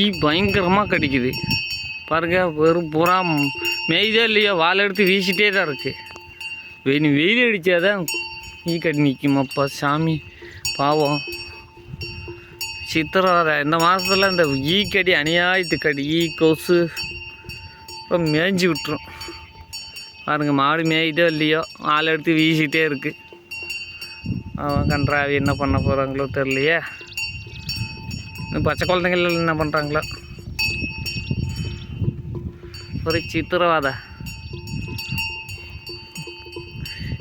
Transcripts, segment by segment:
ஈ பயங்கரமாக கடிக்குது. பாருங்க வெறும் பூரா மேய்தே இல்லையோ வாழை எடுத்து வீசிட்டே தான் இருக்குது வெயில் வெயில் அடித்தாதான் ஈ கடி நிற்குமாப்பா சாமி பாவம். சித்திரவதை இந்த மாதத்தில் இந்த ஈ கடி அநியாயத்து கடி ஈ கொசு அப்புறம் மேய்ஞ்சி விட்டுரும். பாருங்க மாடு மேய்தோ இல்லையோ ஆள் எடுத்து வீசிட்டே இருக்குது அவன் கன்றாவி என்ன பண்ண போகிறாங்களோ தெரியலையே. இன்னும் பச்சை குழந்தைகள் என்ன பண்ணுறாங்களோ ஒரு சித்திரவாத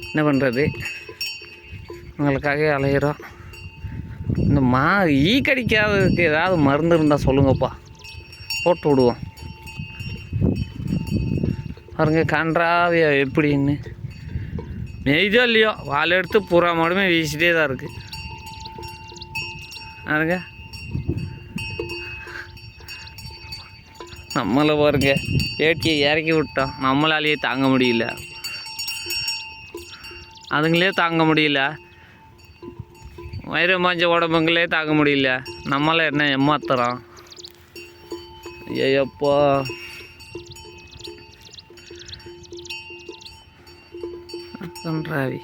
என்ன பண்ணுறது உங்களுக்காக அலையிறோம். இந்த மா ஈ கடிக்காததுக்கு ஏதாவது மருந்து இருந்தால் சொல்லுங்கப்பா. போட்டு விடுவோம். பாருங்க கன்றாவியா எப்படின்னு. மெய்தோ இல்லையோ வாழை எடுத்து பூரா மாடுமே வீசிட்டே தான் இருக்குது அதுங்க நம்மளை பாருங்க. வேட்டியை இறக்கி விட்டோம். நம்மளாலேயே தாங்க முடியல. அதுங்களே தாங்க முடியல. வயிறு மாஞ்ச உடம்புங்களே தாங்க முடியல. நம்மளை என்ன ஏமாத்துறோம் ஐயப்பா கன்றாவி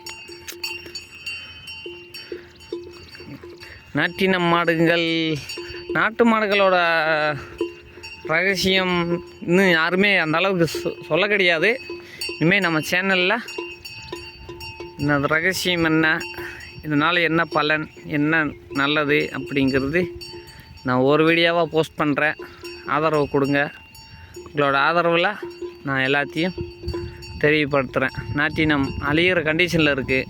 நாட்டின மாடுகள் நாட்டு மாடுகளோட ரகசியம் இன்னும் யாருமே அந்த அளவுக்கு சொ- சொல்ல கிடையாது. இனிமேல் நம்ம சேனலில் இந்த ரகசியம் என்ன இதனால் என்ன பலன் என்ன நல்லது அப்படிங்கிறது நான் ஒரு வீடியோவாக போஸ்ட் பண்ணுறேன் ஆதரவு கொடுங்க. உங்களோட ஆதரவில் நான் எல்லாத்தையும் தெரியப்படுத்துகிறேன் நாட்டினம் அழியிற கண்டிஷனில் இருக்குது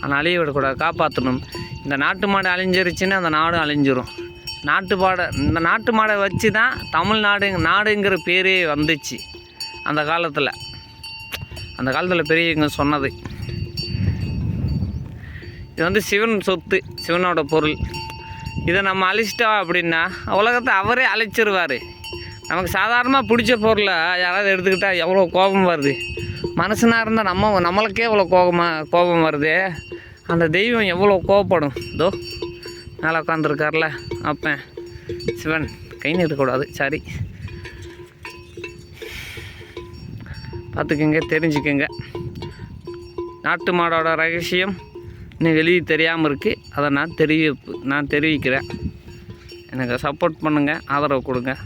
ஆனால் அழிய விடக்கூடாது காப்பாற்றணும் இந்த நாட்டு மாடு அழிஞ்சிருச்சுன்னா அந்த நாடும் அழிஞ்சிரும். நாட்டு மாடை இந்த நாட்டு மாடை வச்சு தான் தமிழ்நாடு நாடுங்கிற பேரே வந்துச்சு அந்த காலத்தில். அந்த காலத்தில் பெரியவங்க சொன்னது. இது வந்து சிவன் சொத்து சிவனோட பொருள். இதை நம்ம அழிச்சிட்டோம் அப்படின்னா உலகத்தை அவரே அழிச்சிருவார். நமக்கு சாதாரணமாக பிடிச்ச பொருளை யாராவது எடுத்துக்கிட்டால் எவ்வளோ கோபம் வருது? மனுஷனாக இருந்தால் நம்ம நம்மளுக்கே இவ்வளோ கோபமாக கோபம் வருது. அந்த தெய்வம் எவ்வளோ கோபப்படும் இதோ மேலே உட்காந்துருக்கார்ல அப்பன். சிவன் கை நீட்டக்கூடாது சரி. பார்த்துக்கங்க தெரிஞ்சுக்கங்க. நாட்டு மாடோட ரகசியம் இன்னும் வெளியே தெரியாமல் இருக்குது அதை நான் தெரிய நான் தெரிவிக்கிறேன். எனக்கு சப்போர்ட் பண்ணுங்கள் ஆதரவு கொடுங்க.